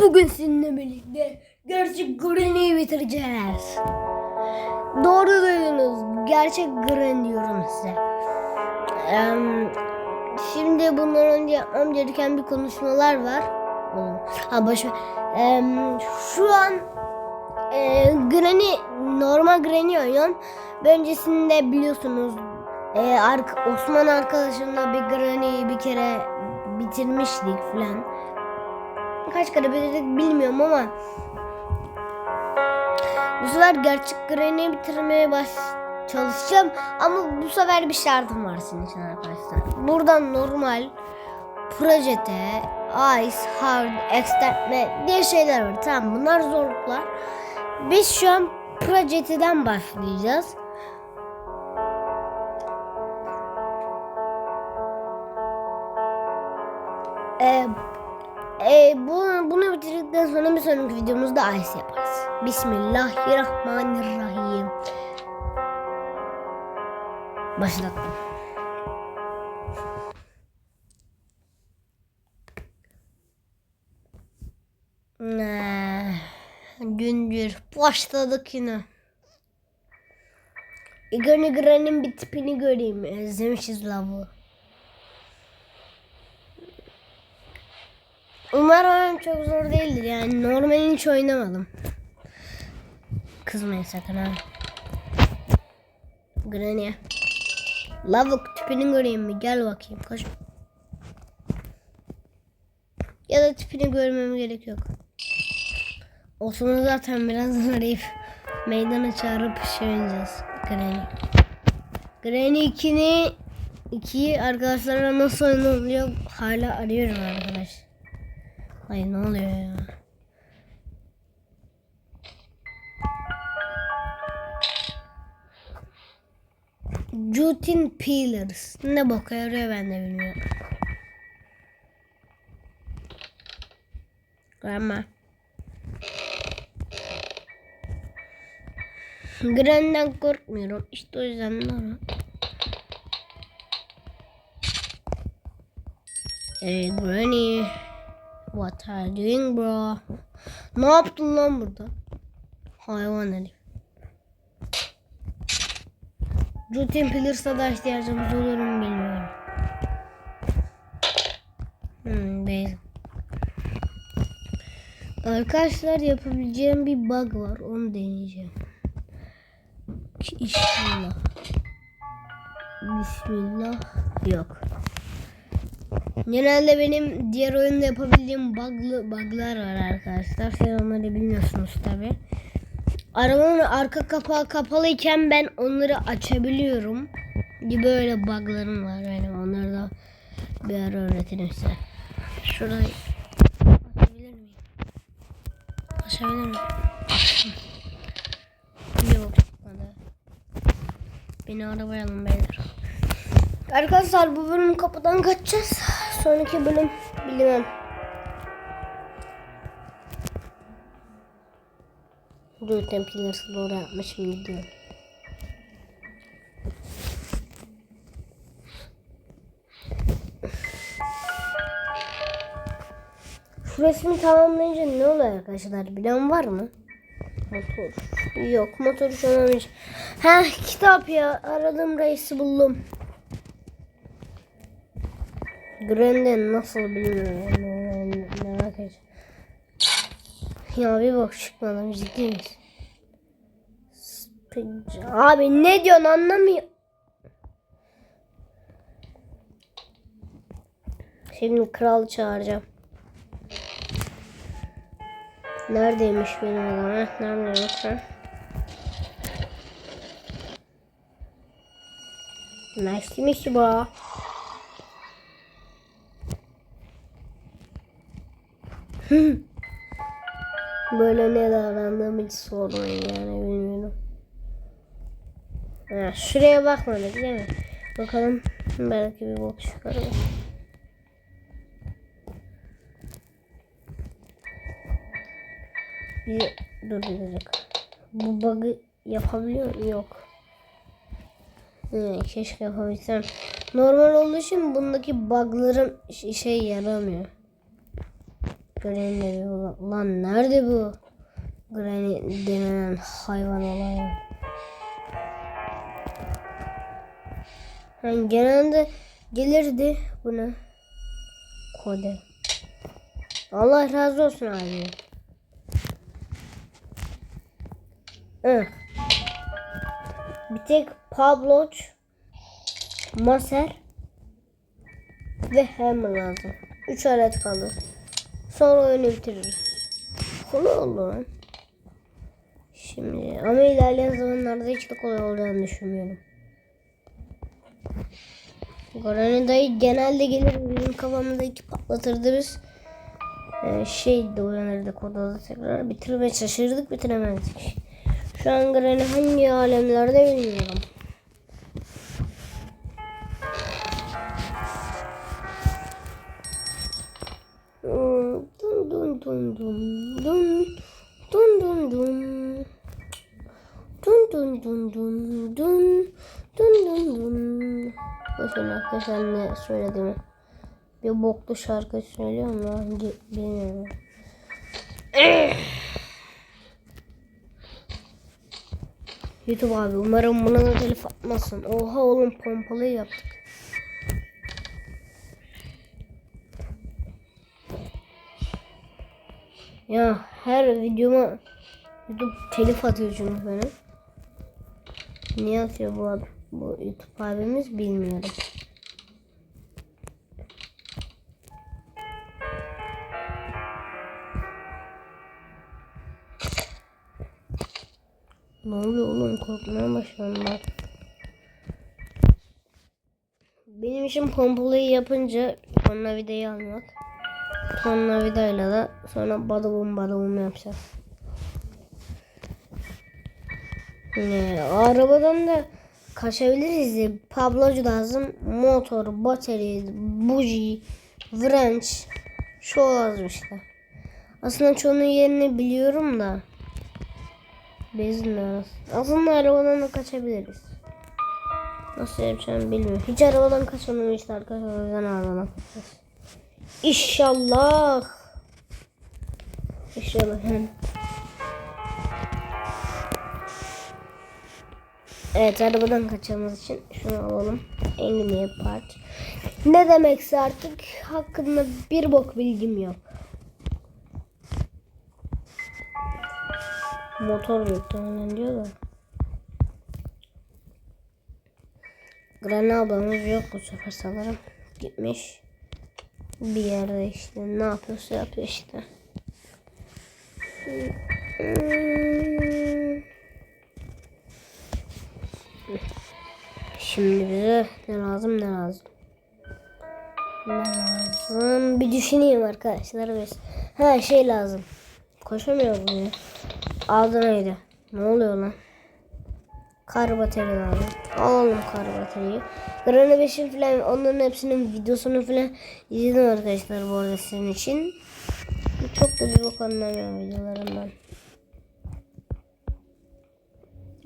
Bugün sizinle birlikte gerçek Granny'i bitireceğiz. Doğru duydunuz. Gerçek Granny diyorum size. Em, şimdi bundan önce yapmam gereken bir konuşmalar var. Ha boş. Em, şu an e, Granny normal Granny oynuyorum. Öncesinde biliyorsunuz e, Osman arkadaşımla bir Granny'yi bir kere bitirmiştik falan. Kaç kere bitirdik bilmiyorum ama bu sefer gerçek Granny'yi bitirmeye baş çalışacağım ama bu sefer bir şartım var sizin için arkadaşlar. Buradan normal projete, ice, hard, extendme diye şeyler var. Tamam bunlar zorluklar. Biz şu an projeteden başlayacağız. Ee, e, bu, bunu bitirdikten sonra bir sonraki videomuzda ice yaparız. Bismillahirrahmanirrahim. Başlattım. Ne? Gündür başladık yine. Igor Gran'ın bir tipini göreyim. Özlemişiz lavu. Umarım çok zor değildir yani normalini hiç oynamadım. Kızmayın sakın ha. Granny. Lavuk tipini göreyim mi? Gel bakayım koş. Ya da tipini görmem gerek yok. Osman'ı zaten birazdan arayıp meydana çağırıp şey oynayacağız. Granny. Granny 2'ni 2'yi arkadaşlarla nasıl oynanıyor hala arıyorum arkadaş. Ay ne oluyor ya? Jutin Peelers. Ne boka yarıyor ben de bilmiyorum. Grandma. Gran'den korkmuyorum. İşte o yüzden de ona. Hey Granny. What are you doing bro? Ne yaptın lan burada? Hayvan herif. Rutin Pillars'a da ihtiyacımız olur mu bilmiyorum. Hmm, değil. Arkadaşlar yapabileceğim bir bug var. Onu deneyeceğim. İnşallah. Bismillah. Yok. Genelde benim diğer oyunda yapabildiğim bug'lı bug'lar var arkadaşlar. Siz onları bilmiyorsunuz tabi. Arabanın arka kapağı kapalıyken ben onları açabiliyorum. Gibi böyle bug'larım var benim. Onları da bir ara öğretirim size. Şurayı açabilir miyim? Açabilir miyim? Yok. Beni arabaya alın beyler. Arkadaşlar bu bölüm kapıdan kaçacağız. Sonraki bölüm bilmem. Dur tempilersi doğru yapmışım gidiyorum. Şu resmi tamamlayınca ne oluyor arkadaşlar? Bilen var mı? Motor. Yok motor şu an. Heh kitap ya. Aradığım reisi buldum. Grandin nasıl bilmiyorum. Yani merak ediyorum. Ya bir bak çıkmadı ciddi misin? Spinci- Abi ne diyorsun anlamıyor. Şimdi kral çağıracağım. Neredeymiş benim adam? Heh, Nerede yoksa? Nice to meet you bro. Böyle ne davrandığımı hiç sormayın yani bilmiyorum. Ha, şuraya bakmadık değil mi? Bakalım belki bir bok çıkarır. Bir, dur bir dakika. Bu bug'ı yapabiliyor mu? Yok. He, keşke yapabilsem. Normal olduğu için bundaki bug'larım şey yaramıyor. Granny. Lan nerede bu? Granny denilen hayvan olayı. Yani genelde gelirdi buna. Kode. Allah razı olsun abi. Hı. Bir tek Pabloç, Maser ve Hammer lazım. Üç alet kaldı. Sonra oyunu bitiririz. Kolay oldu. Şimdi ama ilerleyen zamanlarda hiç de kolay olacağını düşünmüyorum. Gorani dayı genelde gelir bizim kafamızda iki patlatırdı biz. Ee, şey de uyanırdık odada tekrar. Bitirmeye şaşırdık bitiremezdik. Şu an Granny hangi alemlerde bilmiyorum. Arkadaşlar ne söylediğimi. Bir boklu şarkı söylüyorum da hangi bilmiyorum. YouTube abi umarım buna da telif atmazsın. Oha oğlum pompalıyı yaptık. Ya her videoma YouTube telif atıyor çünkü bana. Niye atıyor bu? Bu YouTube abimiz bilmiyorum. Başladım ben. Benim işim pompalıyı yapınca tornavidayı almak. Tornavidayla da sonra badabum badabum yapacağız. Ee, arabadan da kaçabiliriz. Pablocu lazım. Motor, bateri, buji, wrench. Şu lazım işte. Aslında çoğunun yerini biliyorum da. Arası. Aslında arabadan da kaçabiliriz. Nasıl yapacağımı bilmiyorum. Hiç arabadan kaçmadım işte arkadaşlar. O yüzden arabadan kaçacağız. İnşallah. İnşallah. Evet arabadan kaçmamız için şunu alalım. Engineer part. Ne demekse artık hakkında bir bok bilgim yok. Motor muhtemelen diyor da. Granny yok bu sefer sanırım. Gitmiş. Bir yerde işte ne yapıyorsa yapıyor işte. Şimdi bize ne lazım ne lazım. Ne lazım? Bir düşüneyim arkadaşlar biz. Ha şey lazım. Koşamıyorum ya. Adı neydi? Ne oluyor lan? Kar bateri lazım. Alalım kar bateriyi. Granny 5'in falan onların hepsinin videosunu falan izledim arkadaşlar bu arada sizin için. Çok da bir bak anlamıyorum videolarından.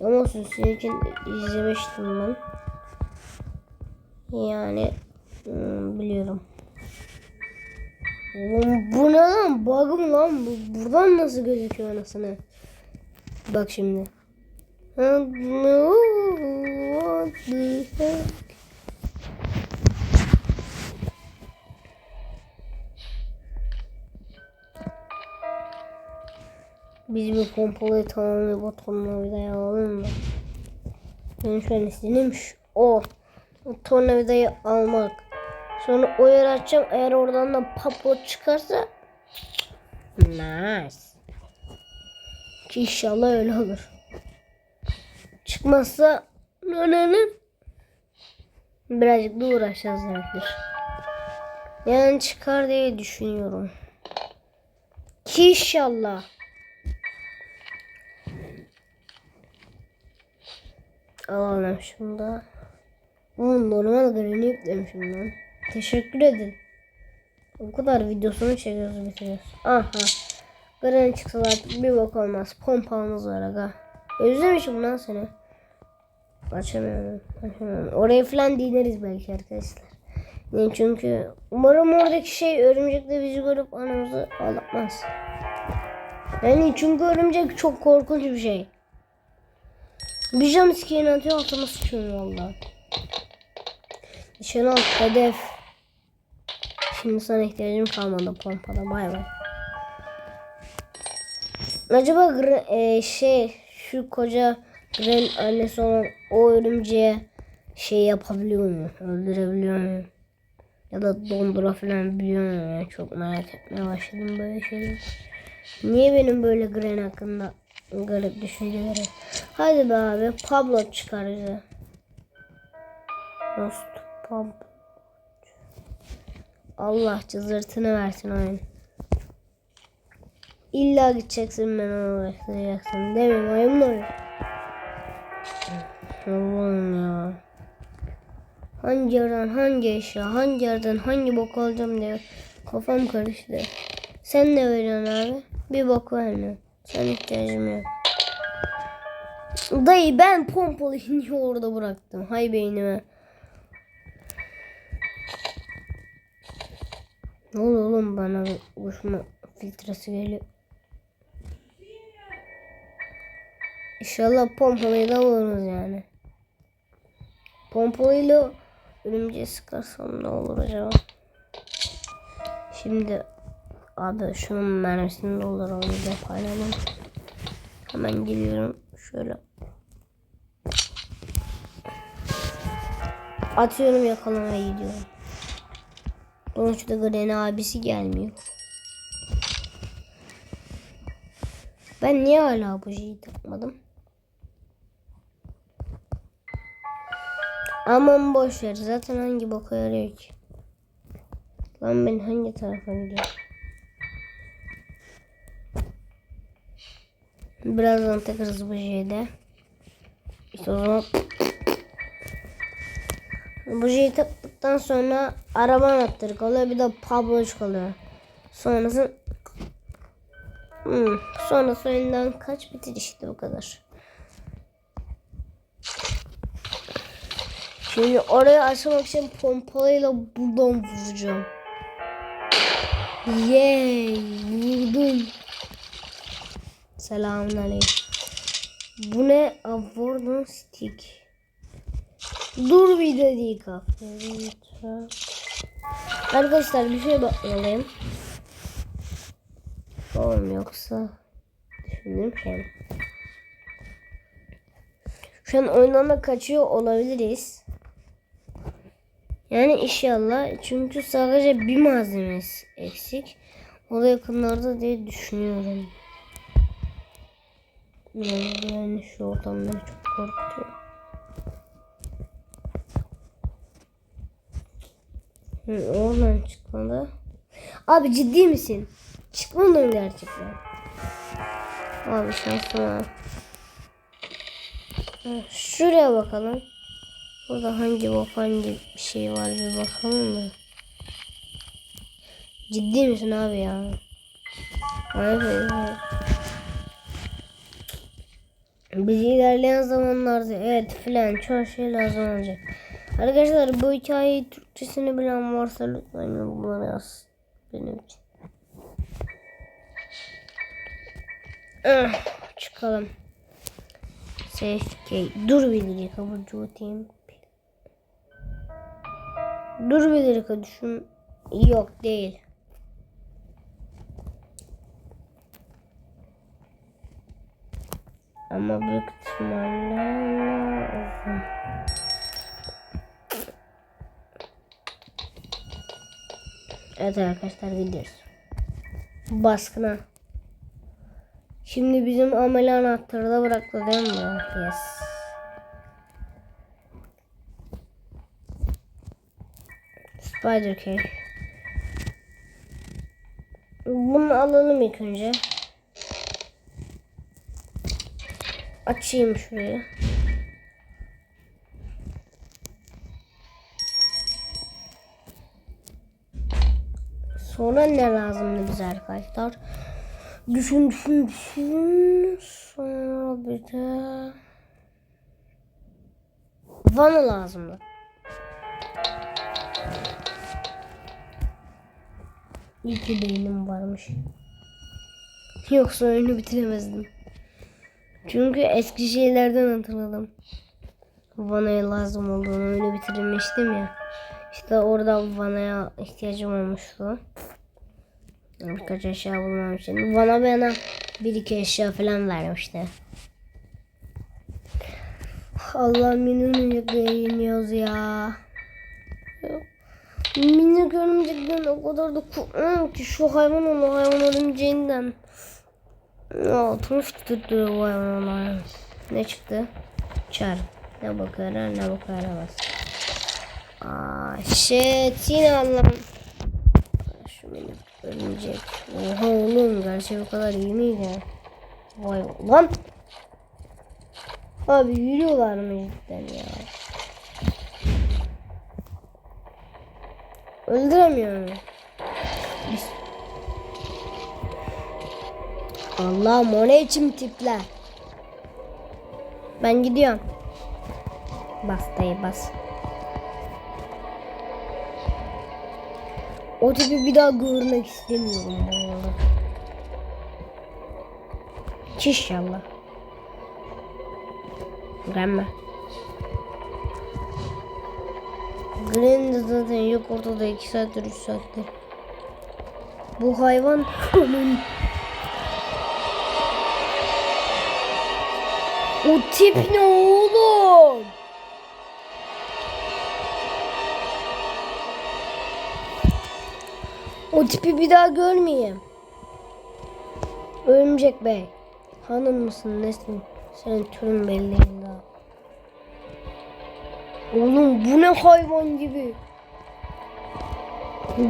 Ama olsun sizin için izlemiştim ben. Yani hmm, biliyorum. Oğlum bu ne lan? Bug mı lan? Bu, buradan nasıl gözüküyor anasını? Bak şimdi. Biz bir pompalıyı tamamlayıp o tornavidayı alalım mı? Benim şu an istediğim o. O tornavidayı almak. Sonra o yeri açacağım. Eğer oradan da paplot çıkarsa nice. Ki inşallah öyle olur. Çıkmazsa önemli. Birazcık da uğraşacağız demektir. Yani çıkar diye düşünüyorum. Ki inşallah. Alalım şunu da. Oğlum normal granny yüklemişim lan. Teşekkür edin. O kadar videosunu çekiyoruz bitiriyoruz. Aha. Granny çıksa artık bir bak olmaz. Pompamız var aga. Özlemişim lan seni. Açamıyorum. Açamıyorum. Oraya falan dinleriz belki arkadaşlar. Yani çünkü umarım oradaki şey örümcek de bizi görüp anamızı ağlatmaz. Yani çünkü örümcek çok korkunç bir şey. Bir jumpscare atıyor altıma sıçıyorum valla. Nişan al hedef. Şimdi sana ihtiyacım kalmadı pompada bay bay. Acaba e, şey şu koca Gren annesi olan o örümceğe şey yapabiliyor mu? Öldürebiliyor mu? Ya da dondura falan biliyor mu? Yani çok merak etmeye başladım böyle şeyleri. Niye benim böyle Gren hakkında garip düşünceleri? Hadi be abi Pablo çıkar. Dost Pablo. Allah cızırtını versin oyun. İlla gideceksin ben onu uğraştıracaksın. Değil mi? Maymun oyun. Allah'ım ya. Hangi yerden hangi eşya, hangi yerden hangi bok alacağım diye kafam karıştı. Sen ne veriyorsun abi? Bir bok vermiyor. Sen ihtiyacım yok. Dayı ben pompalı niye orada bıraktım? Hay beynime. Ne oluyor oğlum bana uçma filtresi geliyor. İnşallah pompalıyı da buluruz yani. Pompalıyla örümceği sıkarsam ne olur acaba? Şimdi abi şunun mermisini dolduralım de paylaşalım. Hemen geliyorum şöyle. Atıyorum yakalamaya gidiyorum. Sonuçta Gren abisi gelmiyor. Ben niye hala bu şeyi takmadım? Aman boş ver. Zaten hangi boka yarıyor ki? Lan ben hangi tarafa gidiyorum? Birazdan takarız bu şeyde. İşte o zaman Bujiyi taktıktan sonra araba anahtarı kalıyor. Bir de Pablo kalıyor. Sonrası hmm. Sonrası oyundan kaç bitir işte bu kadar. Şimdi orayı açmak için pompalıyla buradan vuracağım. Yay! Vurdum. Selamünaleyküm. Bu ne? Avoidance stick. Dur bir dakika. Arkadaşlar bir şey bakmalıyım. Oğlum yoksa düşündüm şey. Şu an oyundan da kaçıyor olabiliriz. Yani inşallah çünkü sadece bir malzemesi eksik. O da yakınlarda diye düşünüyorum. Yani, şu ortamları çok korkutuyor. Hı, oradan çıkmadı. Abi ciddi misin? Çıkmadı mı gerçekten? Abi şansıma. Şuraya bakalım. Burada hangi bok hangi bir şey var bir bakalım mı? Ciddi misin abi ya? Abi ya. Biz ilerleyen zamanlarda evet filan çok şey lazım olacak. Arkadaşlar bu hikayeyi Türkçesini bilen varsa lütfen yorumlara yaz. Benim için. Ah, çıkalım. Safe Dur bir dakika bu cutayım. Dur bir dakika düşün. Yok değil. Ama büyük ihtimalle. Evet arkadaşlar gidiyoruz. Baskına. Şimdi bizim ameli anahtarı da bıraktı değil mi? Yes. Spider Key. Bunu alalım ilk önce. Açayım şurayı. Sonra ne lazımdı bize arkadaşlar? Düşün düşün düşün. Sonra bir de Vana lazımdı. İyi ki beynim varmış. Yoksa oyunu bitiremezdim. Çünkü eski şeylerden hatırladım. Vanaya lazım olduğunu oyunu bitirmiştim ya. İşte orada vanaya ihtiyacım olmuştu. Birkaç eşya bulmam için. Bana bana bir iki eşya falan vermişti. Allah'ım inanmayacak yeniyoruz ya. Minik örümcekten o kadar da korkmuyorum ki şu hayvan onu hayvan örümceğinden. Altını tutturdu bu hayvanlar. Ne çıktı? Çar. Ne bakar ne bakar bas. Aa shit yine Allah'ım. Şu minik örümcek. Oha oğlum gerçi bu kadar iyi miydi? Vay lan. Abi yürüyorlar mı cidden ya? Öldüremiyorum. Allah'ım o ne için tipler? Ben gidiyorum. Bas dayı bas. O tipi bir daha görmek istemiyorum. İnşallah. Gelme. Green de zaten yok ortada 2 saattir 3 saattir. Bu hayvan aman. O tip ne oğlum? O tipi bir daha görmeyeyim. Örümcek Bey. Hanım mısın nesin? Senin türün belli. Oğlum bu ne hayvan gibi.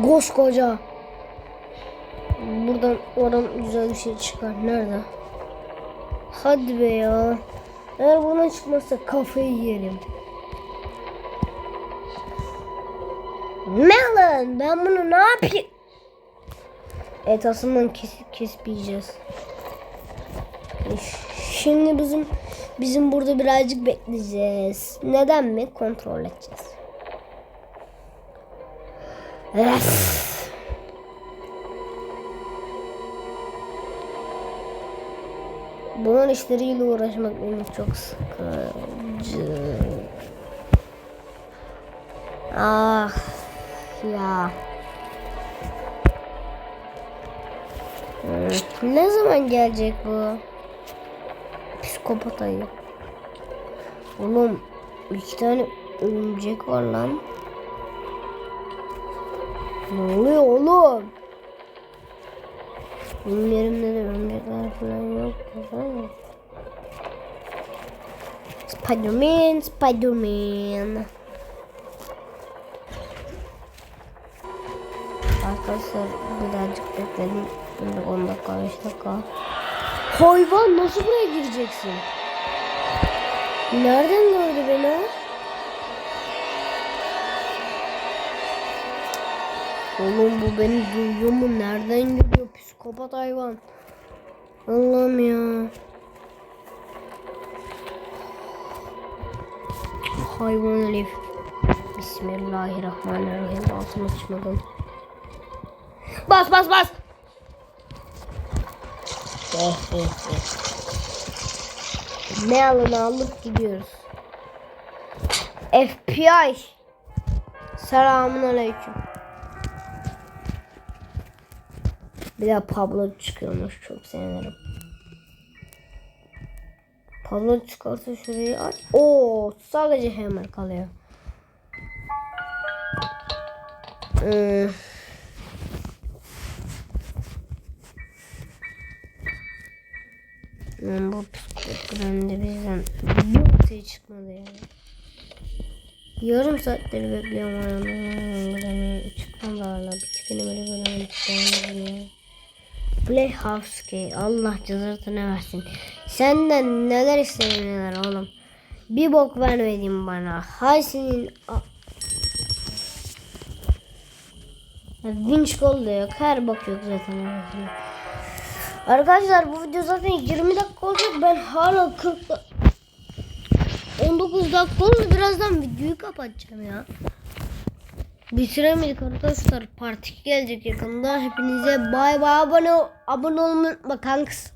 Koskoca. Buradan oradan güzel bir şey çıkar. Nerede? Hadi be ya. Eğer buna çıkmazsa kafayı yerim. Melon ben bunu ne yapayım? Et aslında kesip kesip yiyeceğiz. Şimdi bizim bizim burada birazcık bekleyeceğiz. Neden mi? Kontrol edeceğiz. Öf. Bunun işleriyle uğraşmak benim çok sıkıcı. Ah ya. Hmm, Ne zaman gelecek bu? Psikopat ayı. Oğlum iki tane örümcek var lan. Ne oluyor oğlum? Benim yerimde de örümcekler falan yok. Spiderman, Spiderman. Arkadaşlar birazcık bekledim. Şimdi 10 dakika 5 dakika. Hayvan nasıl buraya gireceksin? Nereden gördü beni? Oğlum bu beni duyuyor mu? Nereden geliyor psikopat hayvan? Allah'ım ya. Hayvan herif. Bismillahirrahmanirrahim. Altıma çıkmadım. Bas bas bas. Oh, oh, oh. Ne alını alıp gidiyoruz. FBI. Selamun aleyküm. Bir de Pablo çıkıyormuş. Çok sevinirim. Pablo çıkarsa şurayı aç. Oo, sadece hammer kalıyor. Hmm. Lan bu psikogrande bizden bir şey çıkmadı yani. Yarım saattir bekliyorum ayağımda. Çıkmadı hala. Bir tipini böyle böyle böyle. Playhouse Allah cızırtını versin. Senden neler istemiyorlar oğlum. Bir bok vermedin bana. Hay senin... Vinç da yok. Her bok yok zaten. Arkadaşlar bu video zaten 20 dakika olacak. Ben hala 40 da- 19 dakika oldu. Birazdan videoyu kapatacağım ya. Bitiremedik arkadaşlar. Part 2 gelecek yakında. Hepinize bay bay abone abone olmayı unutma kanks.